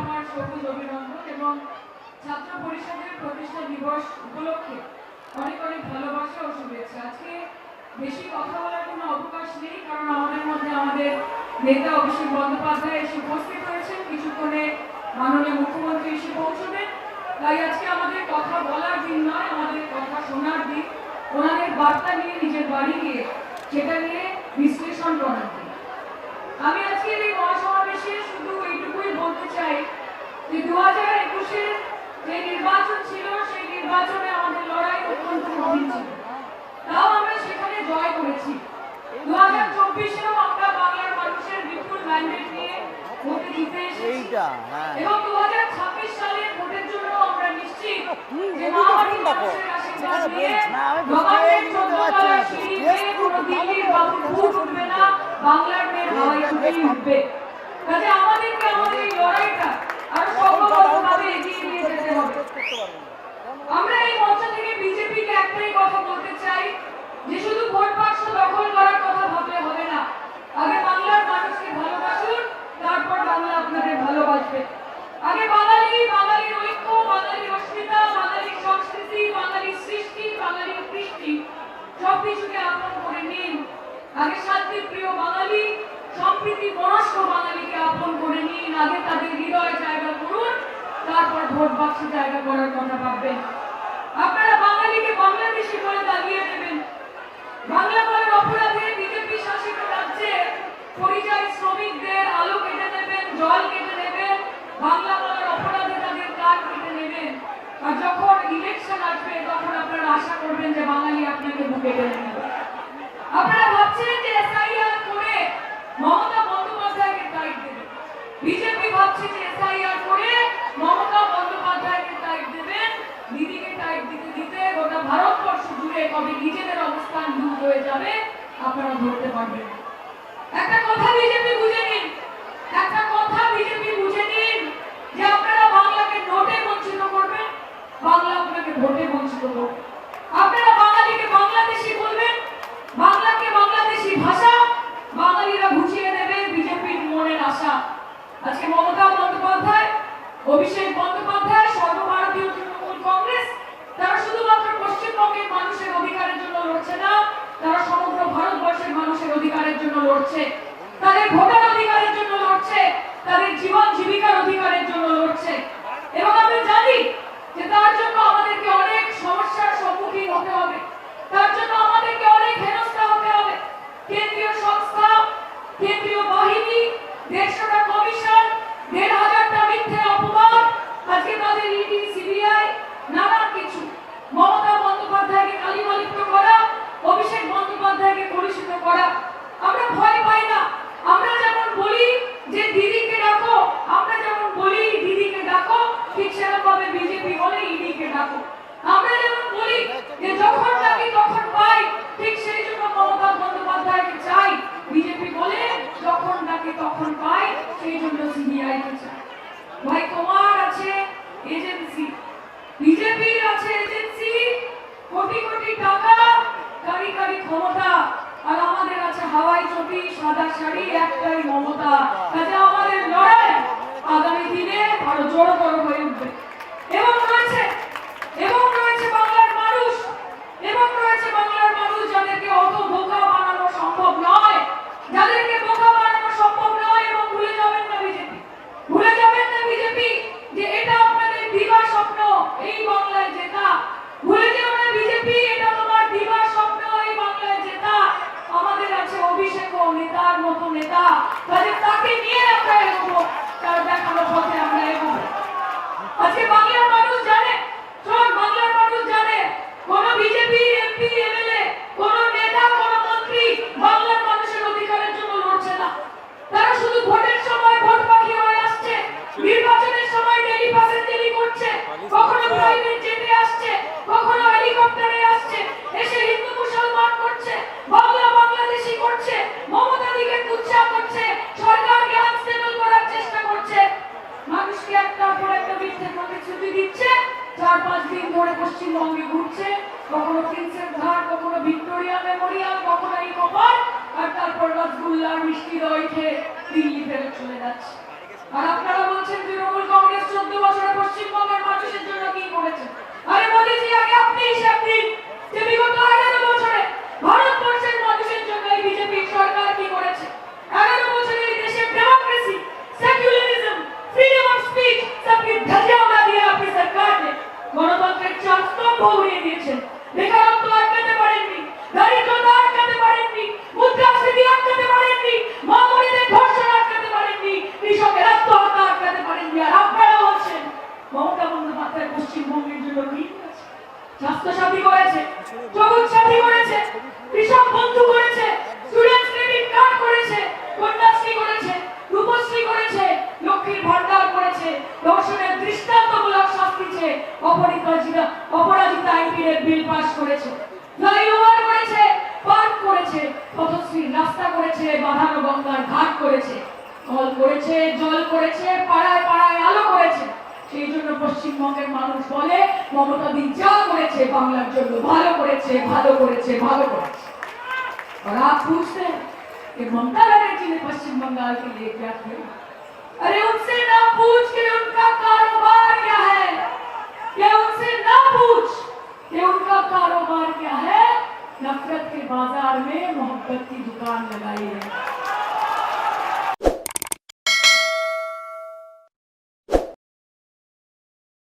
আমার সবুজ অভিনন্দন এবং ছাত্র পরিষদের প্রতিষ্ঠা দিবস উপলক্ষে অনেক অনেক ভালোবাসা ও শুভেচ্ছা। আজকে বেশি কথা বলার কোনো অবকাশ নেই, কারণ আমাদের মধ্যে আমাদের নেতা অভিষেক বন্দ্যোপাধ্যায় এসে উপস্থিত হয়েছেন। কিছুক্ষণে মাননীয় মুখ্যমন্ত্রী এসে পৌঁছবেন। তাই আজকে আমাদের কথা বলার দিন নয়, আমাদের কথা শোনার দিন। ওনাদের বার্তা নিয়ে নিজের বাড়ি গিয়ে সেটা নিয়ে বিশ্লেষণ করার দিন। আমি আজকের এই মহাসমাবেশে শুধু এইটুকুই বলতে চাই যে দু হাজার একুশের যে নির্বাচন ছিল সেই নির্বাচনে আমাদের লড়াই অত্যন্ত কঠিন ছিল। তাও আমরা সেখানে জয় করেছি। দু হাজার চব্বিশেও আমরা বাংলার মানুষের বিপুল ম্যান্ডেট নিয়ে ভোটে জিতে এসেছি। হ্যাঁ। এবং দু হাজার ছাব্বিশ সালের ভোটের জন্য আমরা নিশ্চিত যে দেখো। মানুষের আশীর্বাদ সেখানে নিয়ে বলছি না, পারছি। না। সিঁড়ি বেয়ে কোনো দিল্লির বাবুর ভূত উঠবে না, বাংলার মেয়ের হাওয়াই উঠবে। কাজে আমাদেরকে আমাদের এই লড়াইটা আরও সংঘবদ্ধভাবে এগিয়ে নিয়ে যেতে হবে। আমরা এই মঞ্চ থেকে বিজেপিকে একটাই কথা বলতে চাই যে শুধু ভোট বাক্স দখল করার কথা ভাবলে হবে না আগে বাংলার মানুষকে ভালোবাসুন তারপর বাংলা আপনাদের ভালোবাসবে আগে বাঙালি বাঙালির ঐক্য বাঙালির অস্মিতা বাঙালির সংস্কৃতি বাঙালির সৃষ্টি বাঙালির কৃষ্টি সবকিছুকে আপন করে নিন আগে শান্তি প্রিয় বাঙালি করার আপনারা বাঙালিকে দেবেন। জল কেটে নেবেন বাংলা বলার অপরাধে তাদের কান কেটে নেবেন। আর যখন ইলেকশন আসবে, তখন আপনারা আশা করবেন যে বাঙালি আপনাকে বুকে টেনে আপনারা ভাবছিলেন যে এসআইআর করে মমতা বন্দ্যোপাধ্যায়কে টাইট দেবে বিজেপি ভাবছে যে এসআইআর করে মমতা বন্দ্যোপাধ্যায়কে টাইট দেবেন। দিদিকে টাইট দিতে দিতে গোটা ভারতবর্ষ জুড়ে কবে নিজেদের অবস্থান দূর হয়ে যাবে, আপনারা ধরতে পারবেন। একটা কথা বিজেপি বুঝে নিন। একটা কথা বিজেপি বুঝে নিন যে আপনারা বাংলাকে নোটে বঞ্চিত করবেন, বাংলা আপনাকে ভোটে বঞ্চিত করবে আপনারা বাঙালিকে বাংলাদেশি বলবেন বাংলাকে বাংলাদেশি ভাষা বাঙালিরা ঘুচিয়ে দেবে বিজেপির মনের আশা আজকে মমতা বন্দ্যোপাধ্যায় অভিষেক বন্দ্যোপাধ্যায়, সর্বভারতীয় তৃণমূল কংগ্রেস, তারা শুধুমাত্র পশ্চিমবঙ্গের মানুষের অধিকারের জন্য লড়ছে না, তারা সমগ্র ভারতবর্ষের মানুষের অধিকারের জন্য লড়ছে। তাদের ভোটার অধিকারের জন্য লড়ছে তাদের জীবন জীবিকার অধিকারের জন্য লড়ছে এবং আমরা জানি যে তার জন্য আমাদেরকে অনেক সমস্যার সম্মুখীন হতে হবে তার জন্য আমাদেরকে অনেক হেনস্থা হতে হবে কেন্দ্রীয় সংস্থা কেন্দ্রীয় বাহিনী দেড়শোটা কমিশন দেড় হাজারটা মিথ্যে অপবাদ আজকে তাদের ইডি সিবিআই নানান কিছু মমতা বন্দ্যোপাধ্যায়কে কালিমালিপ্ত করা অভিষেক বন্দ্যোপাধ্যায়কে কলুষিত করা। আমরা ভয় পাই না আমরা যেমন বলি যে দিদিকে ডাকো আমরা যেমন বলি দিদিকে ডাকো ঠিক সেরকমভাবে বিজেপি বলে ইডিকে ডাকো আমরা যেমন বলি যে যখন ডাকি তখন পাই ঠিক সেই জন্য মমতা বন্দ্যোপাধ্যায়কে চাই বিজেপি বলে যখন ডাকি তখন পাই সেই জন্য সিবিআই কে চাই ভাই তোমার আছে এজেন্সি বিজেপির আছে এজেন্সি কোটি কোটি টাকা কারি কারি ক্ষমতা আর আমাদের আছে হাওয়াই সাদা শাড়ি একটাই মমতা। কাজে আমাদের লড়াই আগামী দিনে আরও জোর করে হয়ে উঠবে এবং রয়েছে এবং রয়েছে বাংলার মানুষ এবং রয়েছে বাংলার মানুষ যাদেরকে অত বোকা বানানো সম্ভব নয় যাদেরকে বোকা বানানো সম্ভব নয় এবং ভুলে যাবেন না বিজেপি ভুলে যাবেন না বিজেপি যে এটা আপনাদের দিবা স্বপ্ন এই বাংলায় জেতা ভুলে যেও না বিজেপি এটা তোমার দিবা স্বপ্ন এই বাংলায় জেতা আমাদের আছে অভিষেক ও নেতার মতো নেতা কাজে তাকে পশ্চিমবঙ্গে ঘুরছে, কখনো প্রিন্সেপ ঘাট, কখনো ভিক্টোরিয়া মেমোরিয়াল, কখনো এই কপাল, আর তারপর রসগোল্লার মিষ্টি দই খেয়ে দিল্লি ফেরত চলে যাচ্ছে। আর আপনারা বলছেন তৃণমূল কংগ্রেস চোদ্দ বছরে পশ্চিমবঙ্গের মানুষের জন্য কি করেছে? স্বাস্থ্যসাথী করেছে সবুজ সাথী করেছে, কৃষক বন্ধু করেছে স্টুডেন্ট ক্রেডিট কার্ড করেছে কন্যাশ্রী করেছে, রূপশ্রী করেছে, লক্ষ্মীর ভান্ডার করেছে, দর্শনের দৃষ্টান্তমূলক শাস্তিছে অপরাজিতা অপরাজিতা আইপিএর বিল পাস করেছে। ফ্লাইওভার করেছে পার্ক করেছে, পথশ্রীর রাস্তা করেছে, বাঁধানো গঙ্গার ঘাট করেছে, কল করেছে, জল করেছে, পাড়ায় পাড়ায় আলো করেছে। সেই জন্য পশ্চিমবঙ্গের মানুষ বলে মমতা দি যা করেছে বাংলার জন্য ভালো করেছে ভালো করেছে ভালো করেছে और आप पूछते हैं कि ममता बनर्जी ने पश्चिम बंगाल के लिए क्या किया अरे उनसे ना पूछ के उनका कारोबार क्या है ये उनसे ना पूछ कि उनका कारोबार क्या है नफरत के बाजार में मोहब्बत की दुकान लगाई है